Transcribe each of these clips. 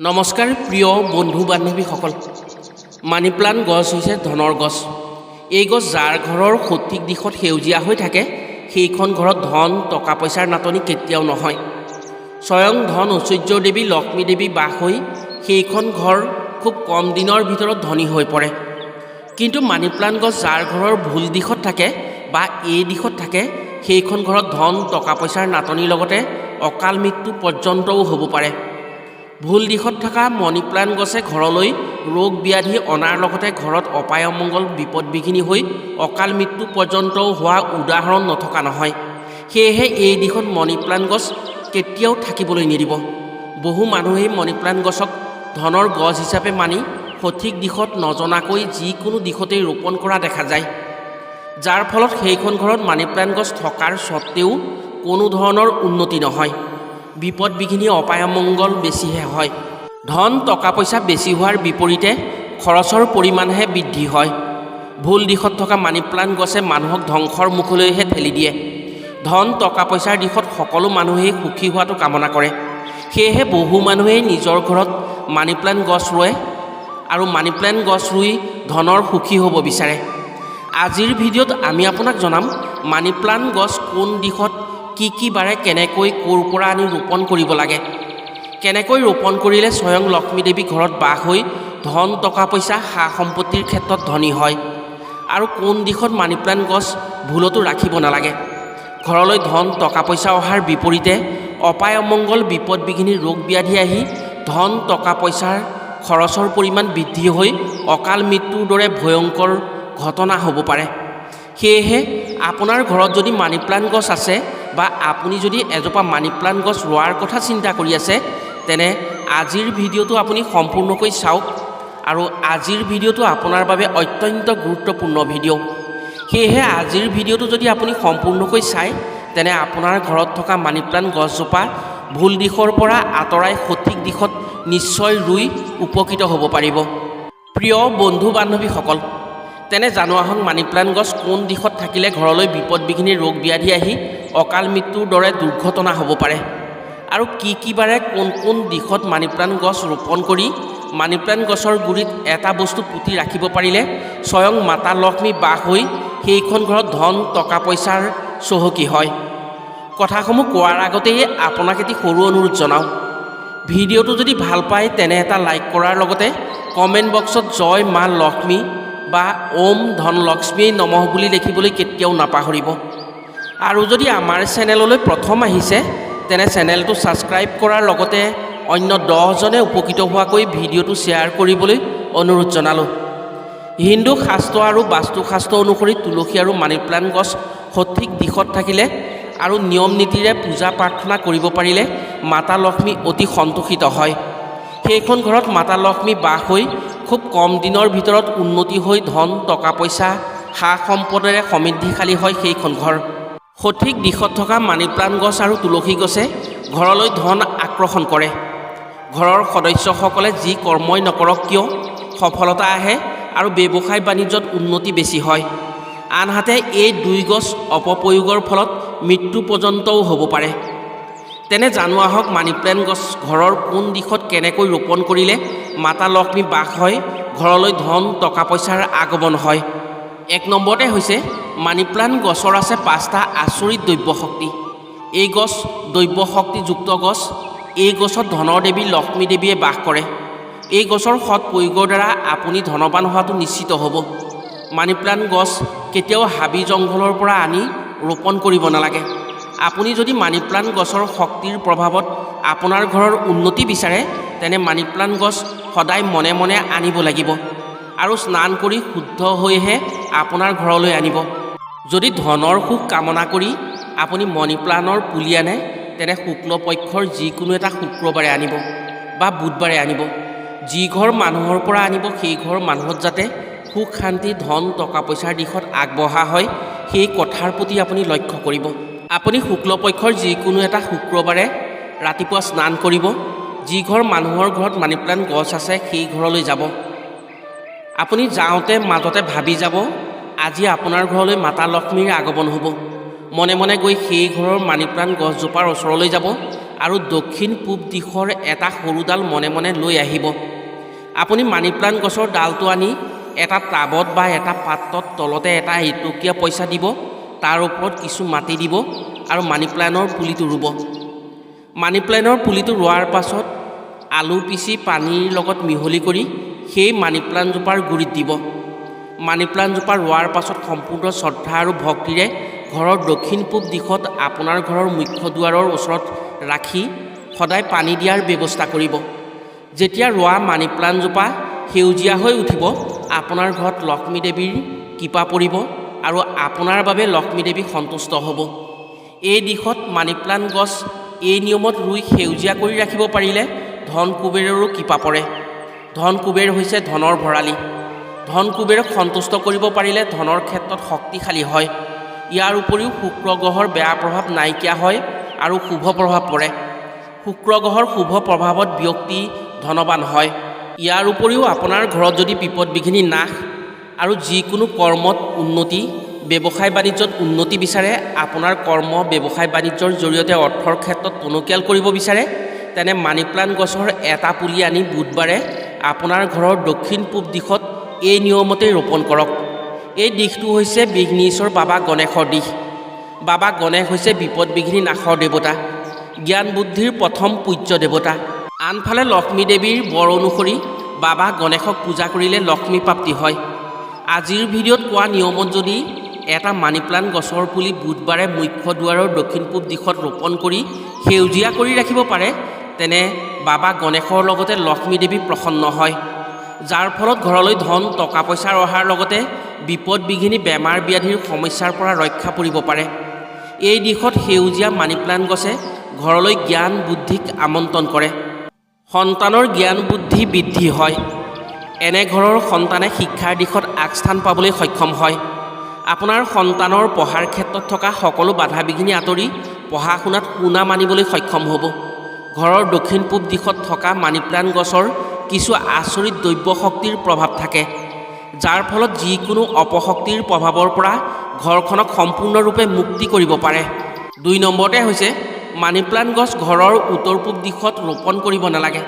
নমস্কাৰ, প্ৰিয় বন্ধু বান্ধৱীসকল মানি প্লাণ্ট গছ হৈছে ধনৰ গছ। এই গছ যাৰ ঘৰৰ সঠিক দিশত সেউজীয়া হৈ থাকে, সেইখন ঘৰত ধন টকা পইচাৰ নাটনি কেতিয়াও নহয়। স্বয়ং ধন ঐশ্বৰ্য দেৱী, লক্ষ্মী দেৱী বাস হৈ সেইখন ঘৰ খুব কম দিনৰ ভিতৰত ধনী হৈ পৰে। কিন্তু মানি প্লাণ্ট গছ যাৰ ঘৰৰ ভুল দিশত থাকে বা এই দিশত থাকে, সেইখন ঘৰত ধন টকা পইচাৰ নাটনিৰ লগতে অকাল মৃত্যু পৰ্যন্তও হ'ব পাৰে। ভুল দিশত থকা মণি প্লাণ্ট গছে ঘৰলৈ ৰোগ ব্যাধি অনাৰ লগতে ঘৰত অপায় অমংগল বিপদ বিঘিনি হৈ অকাল মৃত্যু পৰ্যন্তও হোৱা উদাহৰণ নথকা নহয়। সেয়েহে এই দিশত মণি প্লাণ্ট গছ কেতিয়াও থাকিবলৈ নিদিব। বহু মানুহেই মণি প্লাণ্ট গছক ধনৰ গছ হিচাপে মানি সঠিক দিশত নজনাকৈ যিকোনো দিশতেই ৰোপণ কৰা দেখা যায়। যাৰ ফলত সেইখন ঘৰত মানি প্লাণ্ট গছ থকাৰ স্বত্তেও কোনো ধৰণৰ উন্নতি নহয়। বিপদ বিঘিনি অপায় অমংগল বেছিহে হয়। ধন টকা পইচা বেছি হোৱাৰ বিপৰীতে খৰচৰ পৰিমাণহে বৃদ্ধি হয়। ভুল দিশত থকা মানি প্লাণ্ট গছে মানুহক ধ্বংসৰ মুখলৈহে ঠেলি দিয়ে। ধন টকা পইচাৰ দিশত সকলো মানুহেই সুখী হোৱাটো কামনা কৰে। সেয়েহে বহু মানুহেই নিজৰ ঘৰত মানি প্লাণ্ট গছ ৰুৱে আৰু মানি প্লাণ্ট গছ ৰুই ধনৰ সুখী হ'ব বিচাৰে। আজিৰ ভিডিঅ'ত আমি আপোনাক জনাম মানি প্লাণ্ট গছ কোন দিশত কি কি বাৰে কেনেকৈ ক'ৰ আনি ৰোপণ কৰিব লাগে? কেনেকৈ ৰোপণ কৰিলে স্বয়ং লক্ষ্মী দেৱী ঘৰত বাস হৈ ধন, টকা, পইচা, সা সম্পত্তিৰ ক্ষেত্ৰত ধনী হয়? আৰু কোন দিশত মানি প্লাণ্ট গছ ভুলতো ৰাখিব নালাগে? ঘৰলৈ ধন, টকা, পইচা অহাৰ বিপৰীতে অপায় অমংগল বিপদ বিঘিনি ৰোগ ব্যাধি আহি ধন, টকা, পইচাৰ খৰচৰ পৰিমাণ বৃদ্ধি হৈ অকাল মৃত্যুৰ দৰে ভয়ংকৰ ঘটনা হ'ব পাৰে। সেয়েহে, আপোনাৰ ঘৰত যদি মানি প্লাণ্ট গছ আছে বা আপুনি যদি এজোপা মানি প্লাণ্ট গছ ৰোৱাৰ কথা চিন্তা কৰি আছে, তেনে আজিৰ ভিডিঅ'টো আপুনি সম্পূৰ্ণকৈ চাওক আৰু আজিৰ ভিডিঅ'টো আপোনাৰ বাবে অত্যন্ত গুৰুত্বপূৰ্ণ ভিডিঅ' সেয়েহে আজিৰ ভিডিঅ'টো যদি আপুনি সম্পূৰ্ণকৈ চায় তেনে আপোনাৰ ঘৰত থকা মানি প্লাণ্ট গছজোপা ভুল দিশৰ পৰা আঁতৰাই সঠিক দিশত নিশ্চয় ৰুই উপকৃত হ'ব পাৰিব। প্ৰিয় বন্ধু বান্ধৱীসকল তেনে জানো আহক মানি প্লাণ্ট গছ কোন দিশত থাকিলে ঘৰলৈ বিপদ বিঘিনি ৰোগ ব্যাধি আহি অকাল মৃত্যুৰ দৰে দুৰ্ঘটনা হ'ব পাৰে। আৰু কি কি বাৰে কোন কোন দিশত মানি প্লাণ্ট গছ ৰোপণ কৰি মানি প্লাণ্ট গছৰ গুৰিত এটা বস্তু পুতি ৰাখিব পাৰিলে স্বয়ং মাতা লক্ষ্মী বাস হৈ সেইখন ঘৰত ধন, টকা পইচাৰ চহকী হয়। কথাসমূহ কোৱাৰ আগতেই আপোনাক এটি সৰু অনুৰোধ জনাওঁ। ভিডিঅ'টো যদি ভালো পায় তেনে এটা লাইক কৰাৰ লগতে কমেণ্ট বক্সত জয় মা লক্ষ্মী বা ওম ধন লক্ষ্মীয়ে নমঃ বুলি লিখিবলৈ কেতিয়াও নাপাহৰিব। আৰু যদি আমাৰ চেনেললৈ প্ৰথম আহিছে, তেনে চেনেলটো ছাবস্ক্ৰাইব কৰাৰ লগতে অন্য দহজনে উপকৃত হোৱাকৈ ভিডিঅ'টো শ্বেয়াৰ কৰিবলৈ অনুৰোধ জনালোঁ। হিন্দু শাস্ত্ৰ আৰু বাস্তুশাস্ত্ৰ অনুসৰি তুলসী আৰু মানি প্লাণ্ট গছ সঠিক দিশত থাকিলে আৰু নিয়ম নীতিৰে পূজা প্ৰাৰ্থনা কৰিব পাৰিলে মাতা লক্ষ্মী অতি সন্তোষিত হয়। সেইখন ঘৰত মাতা লক্ষ্মী বাস হৈ খুব কম দিনৰ ভিতৰত উন্নতি হৈ ধন টকা পইচা সা সম্পদেৰে সমৃদ্ধিশালী হয় সেইখন ঘৰ। সঠিক দিশত থকা মানি প্লাণ্ট গছ আৰু তুলসী গছে ঘৰলৈ ধন আকৰ্ষণ কৰে। ঘৰৰ সদস্যসকলে যি কৰ্মই নকৰক কিয়, সফলতা আহে আৰু ব্যৱসায় বাণিজ্যত উন্নতি বেছি হয়। আনহাতে, এই দুই গছ অপপ্ৰয়োগৰ ফলত মৃত্যু পৰ্যন্তও হ'ব পাৰে। তেনে জানো আহক মানি প্লেণ্ট গছ ঘৰৰ কোন দিশত কেনেকৈ ৰোপণ কৰিলে মাতা লক্ষ্মী বাস হয়, ঘৰলৈ ধন টকা পইচাৰ আগমন হয়। এক নম্বৰতে হৈছে মানি প্লাণ্ট গছৰ আছে পাঁচটা আচৰিত দ্ৰব্য শক্তি এই গছ দ্ৰব্য শক্তিযুক্ত গছ, এই গছত ধনৰ দেৱী লক্ষ্মী দেৱীয়ে বাস কৰে। এই গছৰ সৎ প্ৰয়োগৰ দ্বাৰা আপুনি ধনৱান হোৱাটো নিশ্চিত হ'ব। মানি প্লাণ্ট গছ কেতিয়াও হাবি জংঘলৰ পৰা আনি ৰোপণ কৰিব নালাগে। আপুনি যদি মানি প্লাণ্ট গছৰ শক্তিৰ প্ৰভাৱত আপোনাৰ ঘৰৰ উন্নতি বিচাৰে, তেনে মানি প্লাণ্ট গছ সদায় মনে মনে আনিব লাগিব আৰু স্নান কৰি শুদ্ধ হৈহে আপোনাৰ ঘৰলৈ আনিব। যদি ধনৰ সুখ কামনা কৰি আপুনি মণি প্লাণ্টৰ পুলি আনে তেনে শুক্লপক্ষৰ যিকোনো এটা শুক্ৰবাৰে আনিব বা বুধবাৰে আনিব। যি ঘৰ মানুহৰ পৰা আনিব সেই ঘৰ মানুহত যাতে সুখ শান্তি ধন টকা পইচাৰ দিশত আগবঢ়া হয় সেই কথাৰ প্ৰতি আপুনি লক্ষ্য কৰিব। আপুনি শুক্লপক্ষৰ যিকোনো এটা শুক্ৰবাৰে ৰাতিপুৱা স্নান কৰিব। যি ঘৰ মানুহৰ ঘৰত মানি প্লাণ্ট গছ আছে সেই ঘৰলৈ যাব। আপুনি যাওঁতে মাজতে ভাবি যাব, আজি আপোনাৰ ঘৰলৈ মাতা লক্ষ্মীৰ আগমন হ'ব। মনে মনে গৈ সেই ঘৰৰ মানি প্লাণ্ট গছজোপাৰ ওচৰলৈ যাব আৰু দক্ষিণ পূব দিশৰ এটা সৰুডাল মনে মনে লৈ আহিব। আপুনি মানি প্লাণ্ট গছৰ ডালটো আনি এটা টাবত বা এটা পাত্ৰত তলতে এটা এটকীয়া পইচা দিব, তাৰ ওপৰত কিছু মাটি দিব আৰু মানি পুলিটো ৰুব। মানি পুলিটো ৰোৱাৰ পাছত আলু পিচি পানীৰ লগত মিহলি কৰি সেই মানি প্লাণ্টজোপাৰ গুৰিত দিব। মানি প্লাণ্টজোপা ৰোৱাৰ পাছত সম্পূৰ্ণ শ্ৰদ্ধা আৰু ভক্তিৰে ঘৰৰ দক্ষিণ পূব দিশত আপোনাৰ ঘৰৰ মুখ্য দুৱাৰৰ ওচৰত ৰাখি সদায় পানী দিয়াৰ ব্যৱস্থা কৰিব। যেতিয়া ৰোৱা মানি প্লাণ্টজোপা সেউজীয়া হৈ উঠিব আপোনাৰ ঘৰত লক্ষ্মী দেৱীৰ কৃপা পৰিব আৰু আপোনাৰ বাবে লক্ষ্মী দেৱী সন্তুষ্ট হ'ব। এই দিশত মানি প্লাণ্ট গছ এই নিয়মত ৰুই সেউজীয়া কৰি ৰাখিব পাৰিলে ধন কুবেৰৰো কৃপা পৰে। ধন কুবেৰ হৈছে ধনৰ ভঁৰালী। ধন কুবেৰক সন্তুষ্ট কৰিব পাৰিলে ধনৰ ক্ষেত্ৰত শক্তিশালী হয়। ইয়াৰ উপৰিও শুক্ৰ গ্ৰহৰ বেয়া প্ৰভাৱ নাইকিয়া হয় আৰু শুভ প্ৰভাৱ পৰে। শুক্ৰ গ্ৰহৰ শুভ প্ৰভাৱত ব্যক্তি ধনৱান হয়। ইয়াৰ উপৰিও আপোনাৰ ঘৰত যদি বিপদ বিঘিনি নাশ আৰু যিকোনো কৰ্মত উন্নতি, ব্যৱসায় বাণিজ্যত উন্নতি বিচাৰে, আপোনাৰ কৰ্ম, ব্যৱসায় বাণিজ্যৰ জৰিয়তে অৰ্থৰ ক্ষেত্ৰত টনকিয়াল কৰিব বিচাৰে, তেনে মানি প্লাণ্ট গছৰ এটা পুলি আনি বুধবাৰে আপোনাৰ ঘৰৰ দক্ষিণ পূব দিশত এই নিয়মতে ৰোপণ কৰক। এই দিশটো হৈছে বিঘ্নেশ্বৰ বাবা গণেশৰ দিশ। বাবা গণেশ হৈছে বিপদ বিঘিনি নাশৰ দেৱতা, জ্ঞান বুদ্ধিৰ প্ৰথম পূজ্য দেৱতা। আনফালে লক্ষ্মী দেৱীৰ বৰ অনুসৰি বাবা গণেশক পূজা কৰিলে লক্ষ্মী প্ৰাপ্তি হয়। আজিৰ ভিডিঅ'ত কোৱা নিয়মত যদি এটা মানি প্লাণ্ট গছৰ পুলি বুধবাৰে মুখ্য দুৱাৰৰ দক্ষিণ পূব দিশত ৰোপণ কৰি সেউজীয়া কৰি ৰাখিব পাৰে তেনে বাবা গণেশৰ লগতে লক্ষ্মী দেৱী প্ৰসন্ন হয়। যাৰ ফলত ঘৰলৈ ধন, টকা পইচাৰ অহাৰ লগতে বিপদ বিঘিনি বেমাৰ ব্যাধিৰ সমস্যাৰ পৰা ৰক্ষা পৰিব পাৰে। এই দিশত সেউজীয়া মানি প্লাণ্ট গছে ঘৰলৈ জ্ঞান বুদ্ধিক আমন্ত্ৰণ কৰে। সন্তানৰ জ্ঞান বুদ্ধি বৃদ্ধি হয়। এনে ঘৰৰ সন্তানে শিক্ষাৰ দিশত আগস্থান পাবলৈ সক্ষম হয়। আপোনাৰ সন্তানৰ পঢ়াৰ ক্ষেত্ৰত থকা সকলো বাধা বিঘিনি আঁতৰি পঢ়া শুনাত সুনাম আনিবলৈ সক্ষম হ'ব। ঘৰৰ দক্ষিণ পূব দিশত থকা মানি গছৰ কিছু আচৰিত দ্ৰব্য শক্তিৰ প্ৰভাৱ থাকে, যাৰ ফলত যিকোনো অপশক্তিৰ প্ৰভাৱৰ পৰা ঘৰখনক সম্পূৰ্ণৰূপে মুক্তি কৰিব পাৰে। দুই নম্বৰতে হৈছে মানি প্লাণ্ট গছ ঘৰৰ উত্তৰ পূব দিশত ৰোপণ কৰিব নালাগে।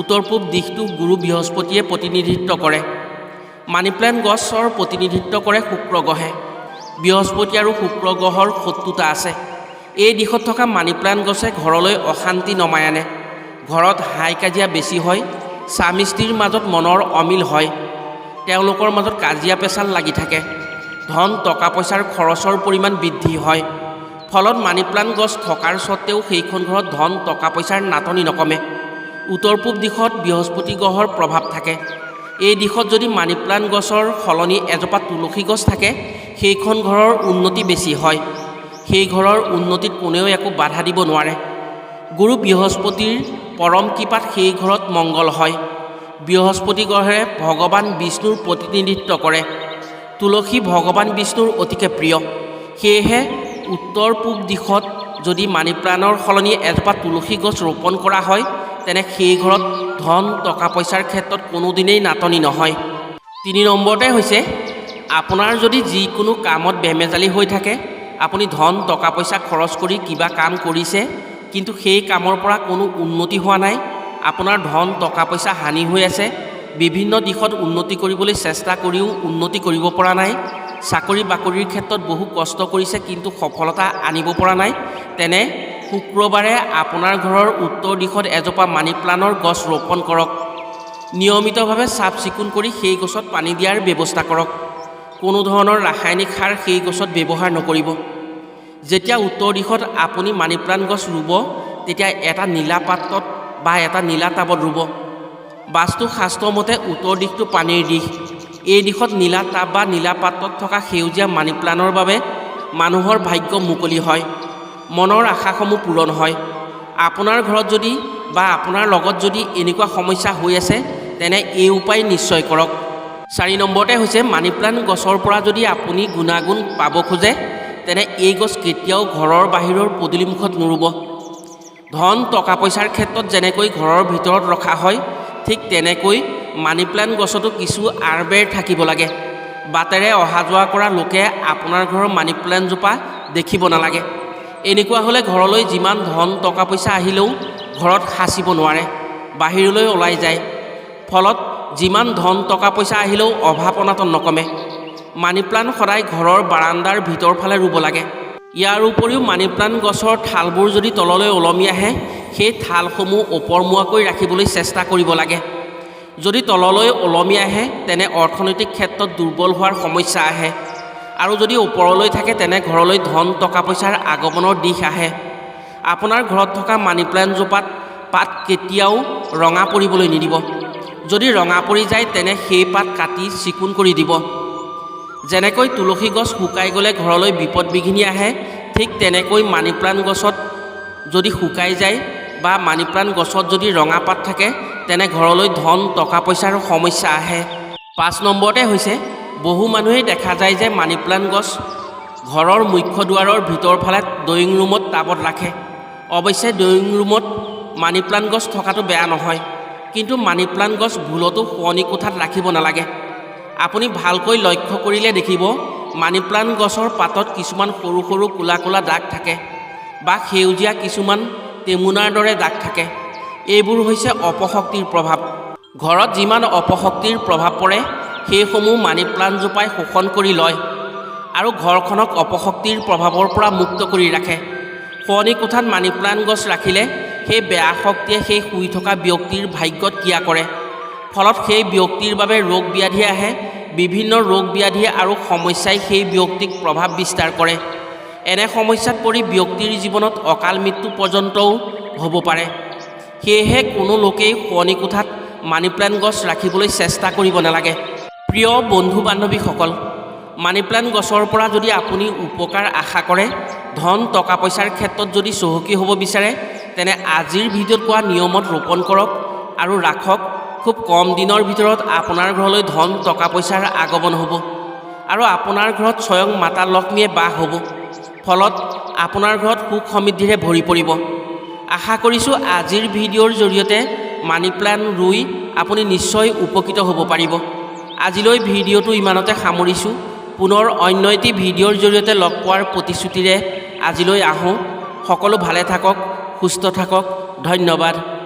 উত্তৰ পূব দিশটো গুৰু বৃহস্পতিয়ে প্ৰতিনিধিত্ব কৰে। মানি প্লাণ্ট গছৰ প্ৰতিনিধিত্ব কৰে শুক্ৰ গ্ৰহে। বৃহস্পতি আৰু শুক্ৰ গ্ৰহৰ শত্ৰুতা আছে। এই দিশত থকা মানি প্লাণ্ট গছে ঘৰলৈ অশান্তি নমাই আনে। ঘৰত হাই কাজিয়া বেছি হয়, স্বামী স্ত্ৰীৰ মাজত মনৰ অমিল হয়। তেওঁলোকৰ মাজত কাজিয়া পেচাল লাগি থাকে। ধন, টকা পইচাৰ খৰচৰ পৰিমাণ বৃদ্ধি হয়। ফলত মানি প্লাণ্ট গছ থকাৰ স্বত্বেও সেইখন ঘৰত ধন, টকা পইচাৰ নাটনি নকমে। উত্তৰ পূব দিশত বৃহস্পতি গ্ৰহৰ প্ৰভাৱ থাকে। এই দিশত যদি মানি প্লাণ্ট গছৰ সলনি এজোপা তুলসী গছ থাকে, সেইখন ঘৰৰ উন্নতি বেছি হয়। সেই ঘৰৰ উন্নতিত কোনেও একো বাধা দিব নোৱাৰে। গুৰু বৃহস্পতিৰ পৰম কৃপাত সেই ঘৰত মংগল হয়। বৃহস্পতি গ্ৰহে ভগৱান বিষ্ণুৰ প্ৰতিনিধিত্ব কৰে। তুলসী ভগৱান বিষ্ণুৰ অতিকে প্ৰিয়। সেয়েহে উত্তৰ পূব দিশত যদি মানি প্লানৰ সলনি এজোপা তুলসী গছ ৰোপণ কৰা হয়, তেনে সেই ঘৰত ধন, টকা পইচাৰ ক্ষেত্ৰত কোনোদিনেই নাটনি নহয়। তিনি নম্বৰতে হৈছে, আপোনাৰ যদি যিকোনো কামত বেমেজালি হৈ থাকে আপুনি ধন, টকা পইচা খৰচ কৰি কিবা কাম কৰিছে, কিন্তু সেই কামৰ পৰা কোনো উন্নতি হোৱা নাই। আপোনাৰ ধন, টকা পইচা হানি হৈ আছে। বিভিন্ন দিশত উন্নতি কৰিবলৈ চেষ্টা কৰিও উন্নতি কৰিব পৰা নাই। চাকৰি বাকৰিৰ ক্ষেত্ৰত বহু কষ্ট কৰিছে, কিন্তু সফলতা আনিব পৰা নাই। তেনে শুক্ৰবাৰে আপোনাৰ ঘৰৰ উত্তৰ দিশত এজোপা মানি প্লানৰ গছ ৰোপণ কৰক। নিয়মিতভাৱে চাফ চিকুণ কৰি সেই গছত পানী দিয়াৰ ব্যৱস্থা কৰক। কোনো ধৰণৰ ৰাসায়নিক সাৰ সেই গছত ব্যৱহাৰ নকৰিব। যেতিয়া উত্তৰ দিশত আপুনি মানি প্লাণ্ট গছ ৰুব, তেতিয়া এটা নীলা পাত্ৰত বা এটা নীলা টাবত ৰুব। বাস্তু শাস্ত্ৰমতে উত্তৰ দিশটো পানীৰ দিশ। এই দিশত নীলা টাব বা নীলা পাত্ৰত থকা সেউজীয়া মানি প্লানৰ বাবে মানুহৰ ভাগ্য মুকলি হয়। মনৰ আশাসমূহ পূৰণ হয়। আপোনাৰ ঘৰত যদি বা আপোনাৰ লগত যদি এনেকুৱা সমস্যা হৈ আছে, তেনে এই উপায় নিশ্চয় কৰক। চাৰি নম্বৰতে হৈছে মানি প্লাণ্ট গছৰ পৰা যদি আপুনি গুণাগুণ পাব খোজে, তেনে এই গছ কেতিয়াও ঘৰৰ বাহিৰৰ পদূলিমুখত নুৰুব। ধন, টকা পইচাৰ ক্ষেত্ৰত যেনেকৈ ঘৰৰ ভিতৰত ৰখা হয়, ঠিক তেনেকৈ মানি প্লাণ্ট গছতো কিছু আৰ বেৰ থাকিব লাগে। বাটেৰে অহা যোৱা কৰা লোকে আপোনাৰ ঘৰৰ মানি প্লাণ্টজোপা দেখিব নালাগে। এনেকুৱা হ'লে ঘৰলৈ যিমান ধন, টকা পইচা আহিলেও ঘৰত সাঁচিব নোৱাৰে, বাহিৰলৈ ওলাই যায়। ফলত যিমান ধন টকা পইচা আহিলেও অভাৱ অনাটন নকমে। মানি প্লাণ্ট সদায় ঘৰৰ বাৰাণ্ডাৰ ভিতৰ ফালে ৰুব লাগে। ইয়াৰ উপৰিও মানি প্লাণ্ট গছৰ ঠালবোৰ যদি তললৈ ওলমি আহে, সেই ঠালসমূহ ওপৰমুৱাকৈ ৰাখিবলৈ চেষ্টা কৰিব লাগে। যদি তললৈ ওলমি আহে, তেনে অৰ্থনৈতিক ক্ষেত্ৰত দুৰ্বল হোৱাৰ সমস্যা আহে। আৰু যদি ওপৰলৈ থাকে, তেনে ঘৰলৈ ধন টকা পইচাৰ আগমনৰ দিশ আহে। আপোনাৰ ঘৰত থকা মানি প্লাণ্টজোপাত পাত কেতিয়াও ৰঙা পৰিবলৈ নিদিব। যদি ৰঙা পৰি যায় তেনে সেই পাত কাটি চিকুণ কৰি দিব। যেনেকৈ তুলসী গছ শুকাই গ'লে ঘৰলৈ বিপদ বিঘিনি আহে, ঠিক তেনেকৈ মানি প্লাণ্ট গছত যদি শুকাই যায় বা মানি প্লাণ্ট গছত যদি ৰঙা পাত থাকে, তেনে ঘৰলৈ ধন, টকা পইচাৰ সমস্যা আহে। পাঁচ নম্বৰতে হৈছে, বহু মানুহেই দেখা যায় যে মানি গছ ঘৰৰ মুখ্য দুৱাৰৰ ভিতৰ ফালে ড্ৰয়িং ৰুমত টাবত ৰাখে। অৱশ্যে, ড্ৰয়িং ৰুমত মানি গছ থকাটো বেয়া নহয়। কিন্তু মানি প্লাণ্ট গছ ভুলতো শোৱনি কোঠাত ৰাখিব নালাগে। আপুনি ভালকৈ লক্ষ্য কৰিলে দেখিব মানি প্লাণ্ট গছৰ পাতত কিছুমান সৰু সৰু ক'লা ক'লা দাগ থাকে বা সেউজীয়া কিছুমান টেমুনাৰ দৰে দাগ থাকে। এইবোৰ হৈছে অপশক্তিৰ প্ৰভাৱ। ঘৰত যিমান অপশক্তিৰ প্ৰভাৱ পৰে, সেইসমূহ মানি প্লাণ্টজোপাই শোষণ কৰি লয় আৰু ঘৰখনক অপশক্তিৰ প্ৰভাৱৰ পৰা মুক্ত কৰি ৰাখে। শোৱনি কোঠাত মানি প্লাণ্ট গছ ৰাখিলে সেই বেয়া শক্তিয়ে সেই শুই থকা ব্যক্তিৰ ভাগ্যত ক্ৰিয়া কৰে। ফলত সেই ব্যক্তিৰ বাবে ৰোগ ব্যাধি আহে, বিভিন্ন ৰোগ ব্যাধি আৰু সমস্যাই সেই ব্যক্তিক প্ৰভাৱ বিস্তাৰ কৰে। এনে সমস্যাত পৰি ব্যক্তিৰ জীৱনত অকাল মৃত্যু পৰ্যন্তও হ'ব পাৰে। সেয়েহে কোনো লোকেই শোৱনি কোঠাত মানি প্লাণ্ট গছ ৰাখিবলৈ চেষ্টা কৰিব নালাগে। প্ৰিয় বন্ধু বান্ধৱীসকল মানি প্লাণ্ট গছৰ পৰা যদি আপুনি উপকাৰ আশা কৰে, ধন টকা পইচাৰ ক্ষেত্ৰত যদি চহকী হ'ব বিচাৰে তেনে আজিৰ ভিডিঅ'ত কোৱা নিয়মত ৰোপণ কৰক আৰু ৰাখক, খুব কম দিনৰ ভিতৰত আপোনাৰ ঘৰলৈ ধন, টকা, পইচাৰ আগমন হ'ব আৰু আপোনাৰ ঘৰত স্বয়ং মাতা লক্ষ্মীয়ে বাস হ'ব। ফলত আপোনাৰ ঘৰত সুখ সমৃদ্ধিৰে ভৰি পৰিব। আশা কৰিছোঁ আজিৰ ভিডিঅ'ৰ জৰিয়তে মানি প্লাণ্ট ৰুই আপুনি নিশ্চয় উপকৃত হ'ব পাৰিব। আজিলৈ ভিডিঅ'টো ইমানতে সামৰিছোঁ। পুনৰ অন্য এটি ভিডিঅ'ৰ জৰিয়তে লগ পোৱাৰ প্ৰতিশ্ৰুতিৰে আজিলৈ আহোঁ। সকলো ভালে থাকক। সুস্থ থাকক। ধন্যবাদ।